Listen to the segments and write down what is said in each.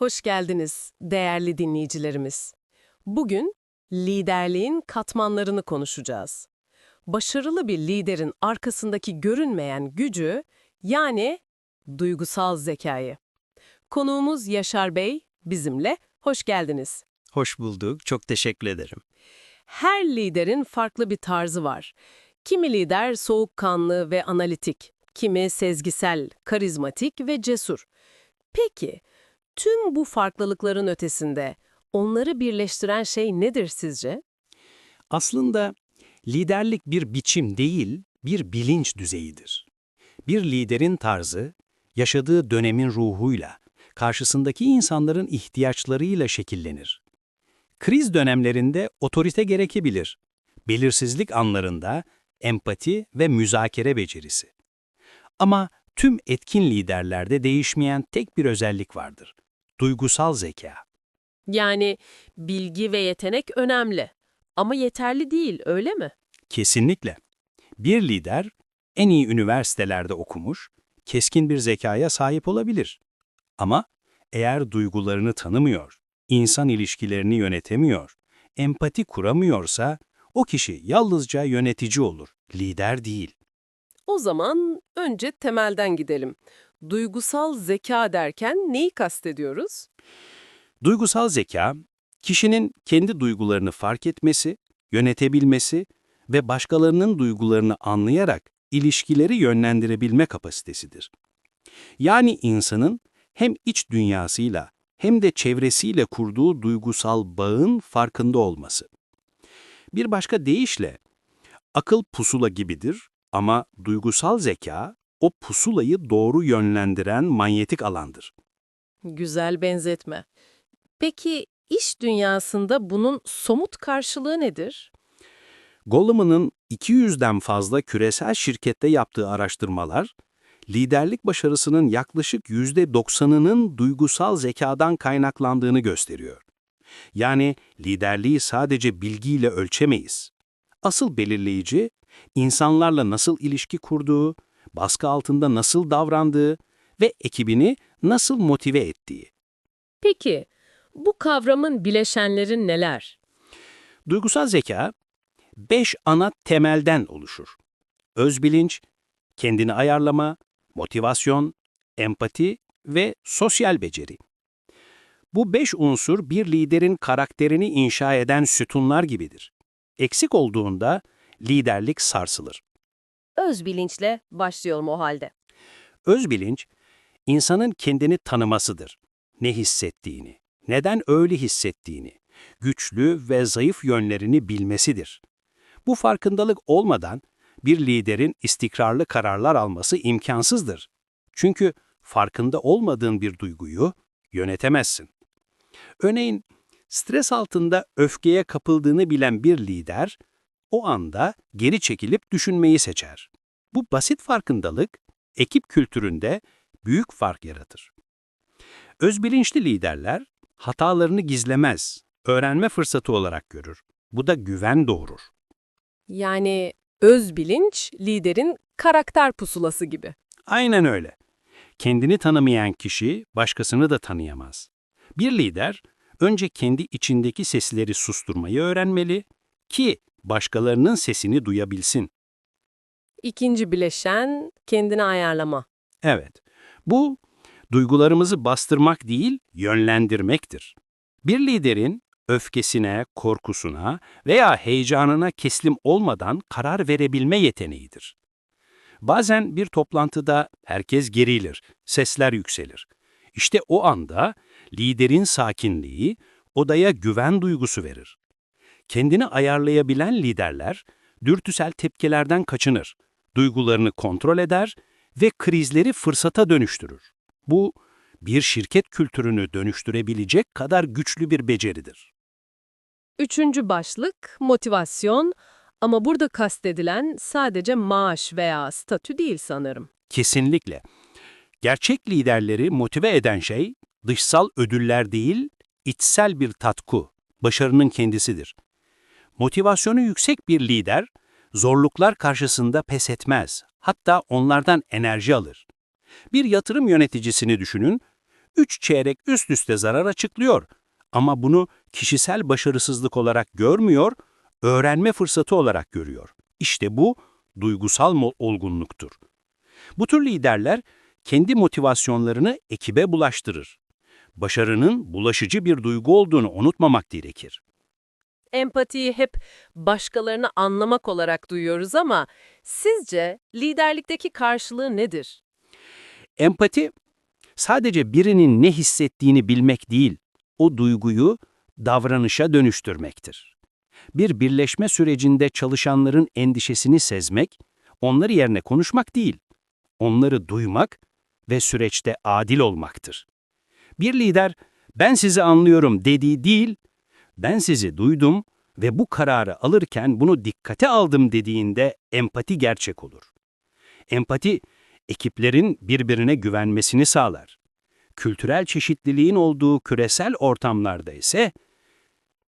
Hoş geldiniz değerli dinleyicilerimiz. Bugün liderliğin katmanlarını konuşacağız. Başarılı bir liderin arkasındaki görünmeyen gücü yani duygusal zekayı. Konuğumuz Yaşar Bey bizimle. Hoş geldiniz. Hoş bulduk. Çok teşekkür ederim. Her liderin farklı bir tarzı var. Kimi lider soğukkanlı ve analitik, kimi sezgisel, karizmatik ve cesur. Peki, tüm bu farklılıkların ötesinde onları birleştiren şey nedir sizce? Aslında liderlik bir biçim değil, bir bilinç düzeyidir. Bir liderin tarzı, yaşadığı dönemin ruhuyla, karşısındaki insanların ihtiyaçlarıyla şekillenir. Kriz dönemlerinde otorite gerekebilir. Belirsizlik anlarında empati ve müzakere becerisi. Ama tüm etkin liderlerde değişmeyen tek bir özellik vardır. Duygusal zeka. Yani bilgi ve yetenek önemli ama yeterli değil, öyle mi? Kesinlikle. Bir lider en iyi üniversitelerde okumuş, keskin bir zekaya sahip olabilir. Ama eğer duygularını tanımıyor, insan ilişkilerini yönetemiyor, empati kuramıyorsa o kişi yalnızca yönetici olur, lider değil. O zaman önce temelden gidelim. Duygusal zeka derken neyi kastediyoruz? Duygusal zeka, kişinin kendi duygularını fark etmesi, yönetebilmesi ve başkalarının duygularını anlayarak ilişkileri yönlendirebilme kapasitesidir. Yani insanın hem iç dünyasıyla hem de çevresiyle kurduğu duygusal bağın farkında olması. Bir başka deyişle, akıl pusula gibidir ama duygusal zeka o pusulayı doğru yönlendiren manyetik alandır. Güzel benzetme. Peki iş dünyasında bunun somut karşılığı nedir? Goleman'ın 200'den fazla küresel şirkette yaptığı araştırmalar, liderlik başarısının yaklaşık %90'ının duygusal zekadan kaynaklandığını gösteriyor. Yani liderliği sadece bilgiyle ölçemeyiz. Asıl belirleyici, insanlarla nasıl ilişki kurduğu, baskı altında nasıl davrandığı ve ekibini nasıl motive ettiği. Peki bu kavramın bileşenleri neler? Duygusal zeka, beş ana temelden oluşur. Özbilinç, kendini ayarlama, motivasyon, empati ve sosyal beceri. Bu beş unsur bir liderin karakterini inşa eden sütunlar gibidir. Eksik olduğunda liderlik sarsılır. Öz bilinçle başlayalım o halde. Özbilinç, insanın kendini tanımasıdır. Ne hissettiğini, neden öyle hissettiğini, güçlü ve zayıf yönlerini bilmesidir. Bu farkındalık olmadan bir liderin istikrarlı kararlar alması imkansızdır. Çünkü farkında olmadığın bir duyguyu yönetemezsin. Örneğin, stres altında öfkeye kapıldığını bilen bir lider, o anda geri çekilip düşünmeyi seçer. Bu basit farkındalık, ekip kültüründe büyük fark yaratır. Özbilinçli liderler, hatalarını gizlemez, öğrenme fırsatı olarak görür. Bu da güven doğurur. Yani öz bilinç liderin karakter pusulası gibi. Aynen öyle. Kendini tanımayan kişi başkasını da tanıyamaz. Bir lider önce kendi içindeki sesleri susturmayı öğrenmeli ki başkalarının sesini duyabilsin. İkinci bileşen kendini ayarlama. Evet, bu duygularımızı bastırmak değil, yönlendirmektir. Bir liderin öfkesine, korkusuna veya heyecanına teslim olmadan karar verebilme yeteneğidir. Bazen bir toplantıda herkes gerilir, sesler yükselir. İşte o anda liderin sakinliği odaya güven duygusu verir. Kendini ayarlayabilen liderler dürtüsel tepkilerden kaçınır, duygularını kontrol eder ve krizleri fırsata dönüştürür. Bu, bir şirket kültürünü dönüştürebilecek kadar güçlü bir beceridir. Üçüncü başlık motivasyon ama burada kastedilen sadece maaş veya statü değil sanırım. Kesinlikle. Gerçek liderleri motive eden şey dışsal ödüller değil, içsel bir tatku, başarının kendisidir. Motivasyonu yüksek bir lider, zorluklar karşısında pes etmez, hatta onlardan enerji alır. Bir yatırım yöneticisini düşünün, Üç çeyrek üst üste zarar açıklıyor ama bunu kişisel başarısızlık olarak görmüyor, öğrenme fırsatı olarak görüyor. İşte bu duygusal olgunluktur. Bu tür liderler kendi motivasyonlarını ekibe bulaştırır. Başarının bulaşıcı bir duygu olduğunu unutmamak gerekir. Empatiyi hep başkalarını anlamak olarak duyuyoruz ama sizce liderlikteki karşılığı nedir? Empati, sadece birinin ne hissettiğini bilmek değil, o duyguyu davranışa dönüştürmektir. Bir birleşme sürecinde çalışanların endişesini sezmek, onları yerine konuşmak değil, onları duymak ve süreçte adil olmaktır. Bir lider, ben sizi anlıyorum dediği değil, ben sizi duydum ve bu kararı alırken bunu dikkate aldım dediğinde empati gerçek olur. Empati, ekiplerin birbirine güvenmesini sağlar. Kültürel çeşitliliğin olduğu küresel ortamlarda ise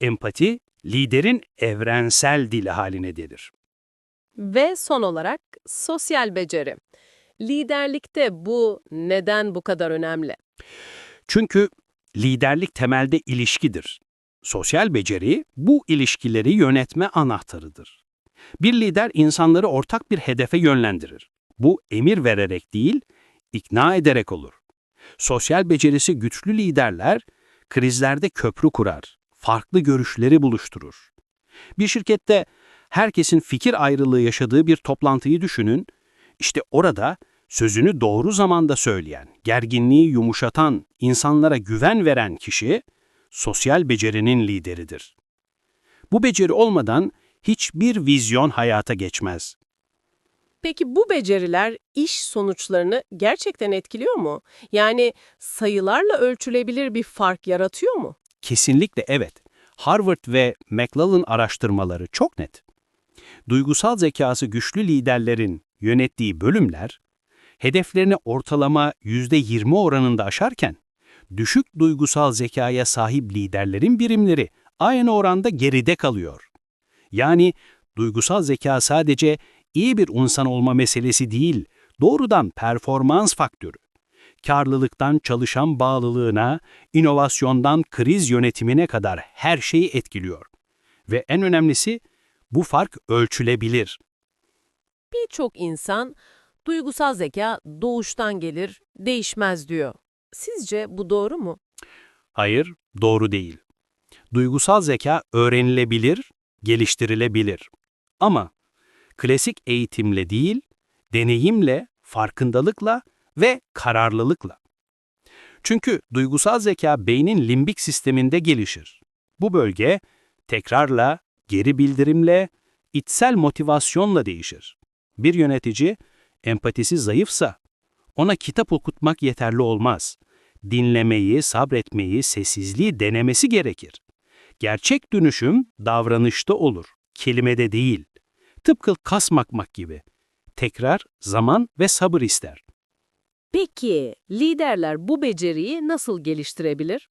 empati liderin evrensel dili haline gelir. Ve son olarak sosyal beceri. Liderlikte bu neden bu kadar önemli? Çünkü liderlik temelde ilişkidir. Sosyal beceri bu ilişkileri yönetme anahtarıdır. Bir lider insanları ortak bir hedefe yönlendirir. Bu emir vererek değil, ikna ederek olur. Sosyal becerisi güçlü liderler krizlerde köprü kurar, farklı görüşleri buluşturur. Bir şirkette herkesin fikir ayrılığı yaşadığı bir toplantıyı düşünün. İşte orada sözünü doğru zamanda söyleyen, gerginliği yumuşatan, insanlara güven veren kişi sosyal becerinin lideridir. Bu beceri olmadan hiçbir vizyon hayata geçmez. Peki bu beceriler iş sonuçlarını gerçekten etkiliyor mu? Yani sayılarla ölçülebilir bir fark yaratıyor mu? Kesinlikle evet. Harvard ve McLellan araştırmaları çok net. Duygusal zekası güçlü liderlerin yönettiği bölümler, hedeflerini ortalama %20 oranında aşarken, düşük duygusal zekaya sahip liderlerin birimleri aynı oranda geride kalıyor. Yani duygusal zeka sadece iyi bir insan olma meselesi değil, doğrudan performans faktörü. Karlılıktan çalışan bağlılığına, inovasyondan kriz yönetimine kadar her şeyi etkiliyor. Ve en önemlisi bu fark ölçülebilir. Birçok insan duygusal zeka doğuştan gelir, değişmez diyor. Sizce bu doğru mu? Hayır, doğru değil. Duygusal zeka öğrenilebilir, geliştirilebilir. Ama klasik eğitimle değil, deneyimle, farkındalıkla ve kararlılıkla. Çünkü duygusal zeka beynin limbik sisteminde gelişir. Bu bölge tekrarla, geri bildirimle, içsel motivasyonla değişir. Bir yönetici empatisi zayıfsa ona kitap okutmak yeterli olmaz. Dinlemeyi, sabretmeyi, sessizliği denemesi gerekir. Gerçek dönüşüm davranışta olur, kelimede değil. Tıpkı kas makmak gibi. Tekrar, zaman ve sabır ister. Peki liderler bu beceriyi nasıl geliştirebilir?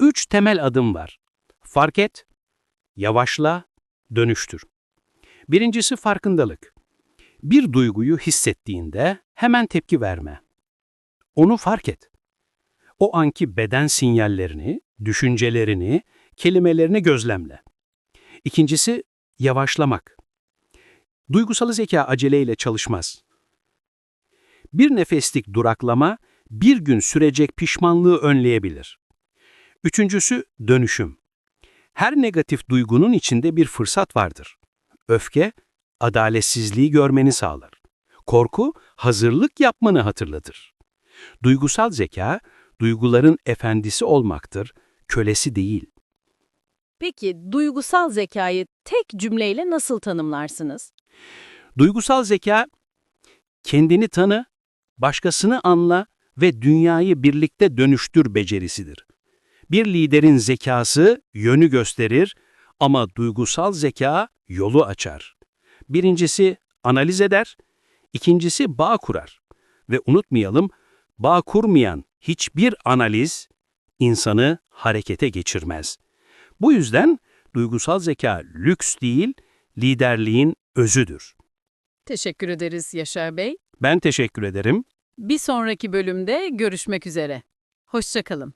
Üç temel adım var. Fark et, yavaşla, dönüştür. Birincisi farkındalık. Bir duyguyu hissettiğinde hemen tepki verme. Onu fark et. O anki beden sinyallerini, düşüncelerini, kelimelerini gözlemle. İkincisi yavaşlamak. Duygusal zeka aceleyle çalışmaz. Bir nefeslik duraklama bir gün sürecek pişmanlığı önleyebilir. Üçüncüsü dönüşüm. Her negatif duygunun içinde bir fırsat vardır. Öfke, adaletsizliği görmeni sağlar. Korku, hazırlık yapmanı hatırlatır. Duygusal zeka, duyguların efendisi olmaktır, kölesi değil. Peki duygusal zekayı tek cümleyle nasıl tanımlarsınız? Duygusal zeka, kendini tanı, başkasını anla ve dünyayı birlikte dönüştür becerisidir. Bir liderin zekası yönü gösterir ama duygusal zeka yolu açar. Birincisi analiz eder, ikincisi bağ kurar. Ve unutmayalım, bağ kurmayan hiçbir analiz insanı harekete geçirmez. Bu yüzden duygusal zeka lüks değil, liderliğin özüdür. Teşekkür ederiz Yaşar Bey. Ben teşekkür ederim. Bir sonraki bölümde görüşmek üzere. Hoşçakalın.